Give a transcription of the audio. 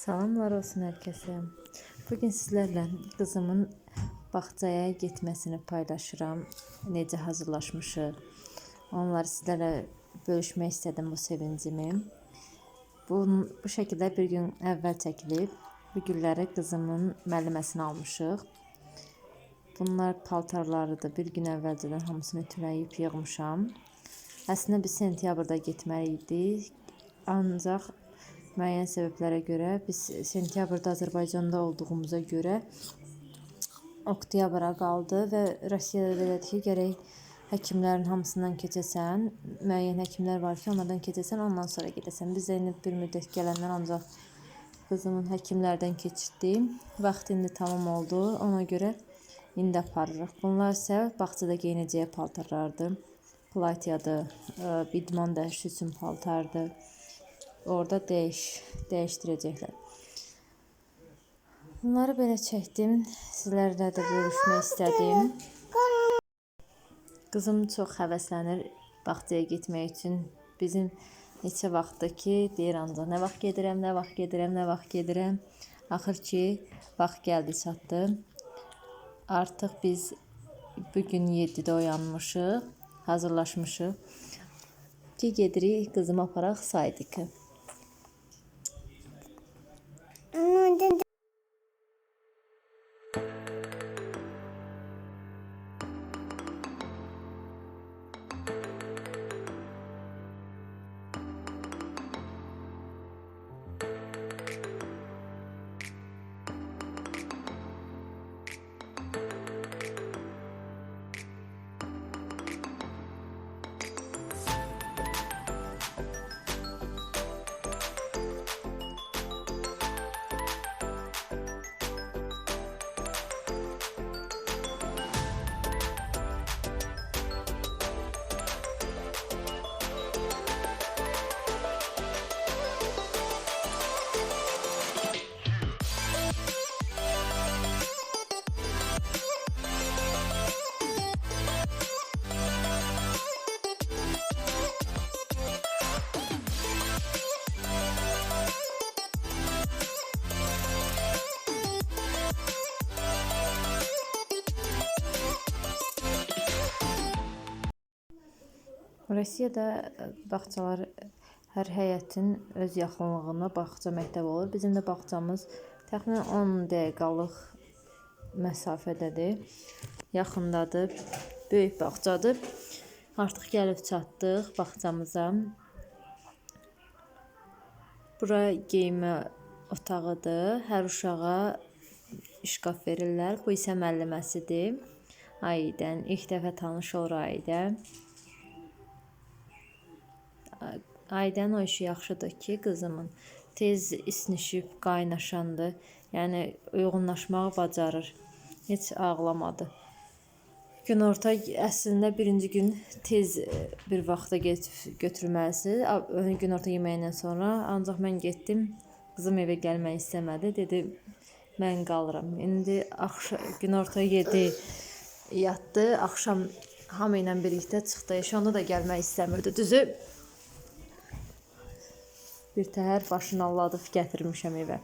Salamlar olsun herkese. Bugün sizlerle kızımın bağçaya gitmesini paylaşıram. Necə hazırlaşmışıq. Onları sizlərlə bölüşmək istədim bu sevincimi. Bu, bu şəkildə bir gün əvvəl çəkilib. Bu gülləri qızımın müəlliməsini almışıq. Bunlar paltarlarıdır. Bir gün əvvəlcədən hamısını ütüləyib yığmışam. Əslində biz sentyabrda getməli idik. Ancaq müəyyən səbəblərə görə biz sentyabrda Azərbaycanda olduğumuza görə oktyabra qaldı və Rusiyada belədir ki, gərək həkimlərin hamısından keçəsən, müəyyən həkimlər var ki, onlardan keçəsən, ondan sonra gedəsən. Biz də indi bir müddət gələndən ancaq qızımın həkimlərdən keçirdi. Vaxt indi tamam oldu. Ona görə indi aparırıq. Bunlar isə bağçada geyinəcəyi paltarlardır. Platyadır, ə, idman dərsi üçün paltardır. Orada dəyiş, dəyişdirəcəklər. Bunları belə çəkdim. Sizlərlə də bölüşmək istədim. Qızım çox həvəslənir bağçaya getmək üçün. Bizim neçə vaxtdır ki, deyir ancaq nə vaxt gedirəm, nə vaxt gedirəm, nə vaxt gedirəm. Axır ki, vaxt gəldi çatdı. Artıq biz bu gün 7-də oyanmışıq, hazırlaşmışıq ki, gedirik qızımı aparaq saydıkı. Rusiyada ə, bağçalar hər həyətin öz yaxınlığında bağça məktəbi olur. Bizim də bağçamız təxminən 10 dəqiqəlıq məsafədədir. Yaxındadır. Böyük bağçadır. Artıq gəlib çatdıq bağçamıza. Bura geyinmə otağıdır. Hər uşağa şkaf verirlər. Bu isə müəlliməsidir. Aidən ilk dəfə tanış olur Aidə. Aydən o işi yaxşıdır ki, qızımın tez isnişib qaynaşandır. Yəni uyğunlaşmağı bacarır. Heç ağlamadı. Günorta əslində birinci gün tez e, bir vaxta. A- Günorta yeməyindən sonra ancaq mən getdim. Qızım evə gəlmək istəmədi. Dedi mən qalıram. İndi axşam günorta yedi yatdı. Axşam hamı ilə birlikdə çıxdı. Eşanda da gəlmək istəmirdi. Düzü birtəhər başınalladıf gətirmişəm evə.